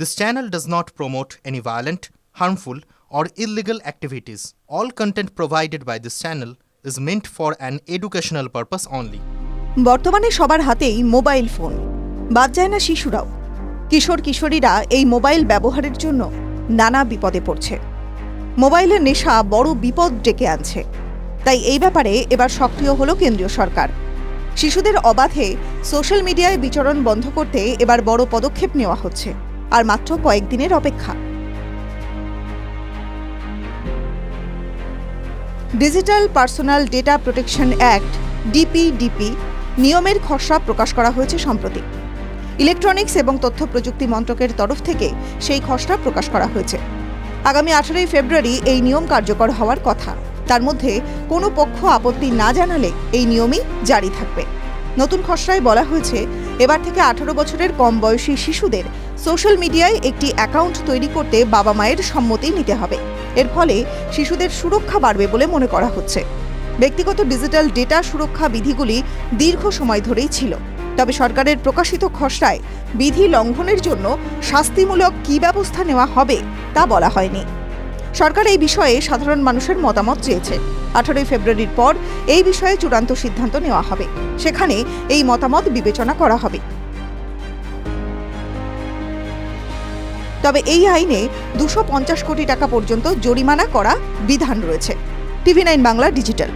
This channel does not promote any violent, harmful, or illegal activities. All content provided by this channel is meant for an educational purpose only. বর্তমানে সবার হাতেই mobile phone. বাদ যায় না শিশুরাও। কিশোর কিশোরীরা এই mobile ব্যবহারের জন্য নানা বিপদে পড়ছে। মোবাইলের নেশা বড় বিপদ ডেকে আনছে। তাই এই ব্যাপারে এবার সক্রিয় হলো কেন্দ্রীয় সরকার। শিশুদের অবাধে সোশ্যাল মিডিয়ায় বিচরণ বন্ধ করতে এবার বড় পদক্ষেপ নেওয়া হচ্ছে। আর মাত্র কয়েকদিনের অপেক্ষা। Digital personal data protection act, DPDP, নিয়মের খসড়া প্রকাশ করা হয়েছে সম্প্রতি। ইলেকট্রনিক্স এবং তথ্য প্রযুক্তি মন্ত্রকের তরফ থেকে সেই খসড়া প্রকাশ করা হয়েছে। আগামী আঠারোই ফেব্রুয়ারি এই নিয়ম কার্যকর হওয়ার কথা। তার মধ্যে কোনো পক্ষ আপত্তি না জানালে এই নিয়মই জারি থাকবে। নতুন খসড়ায় বলা হয়েছে এবার থেকে আঠারো বছরের কম বয়সী শিশুদের সোশ্যাল মিডিয়ায় একটি অ্যাকাউন্ট তৈরি করতে বাবা মায়ের সম্মতি নিতে হবে। এর ফলে শিশুদের সুরক্ষা বাড়বে বলে মনে করা হচ্ছে। ব্যক্তিগত ডিজিটাল ডেটা সুরক্ষা বিধিগুলি দীর্ঘ সময় ধরেই ছিল। তবে সরকারের প্রকাশিত খসড়ায় বিধি লঙ্ঘনের জন্য শাস্তিমূলক কী ব্যবস্থা নেওয়া হবে তা বলা হয়নি। সরকার এই বিষয়ে সাধারণ মানুষের মতামত চেয়েছে। আঠারোই ফেব্রুয়ারির পর এই বিষয়ে চূড়ান্ত সিদ্ধান্ত নেওয়া হবে। সেখানে এই মতামত বিবেচনা করা হবে। তবে এই আইনে দুশো কোটি টাকা পর্যন্ত জরিমানা করা বিধান রয়েছে। TV nine Bangla digital.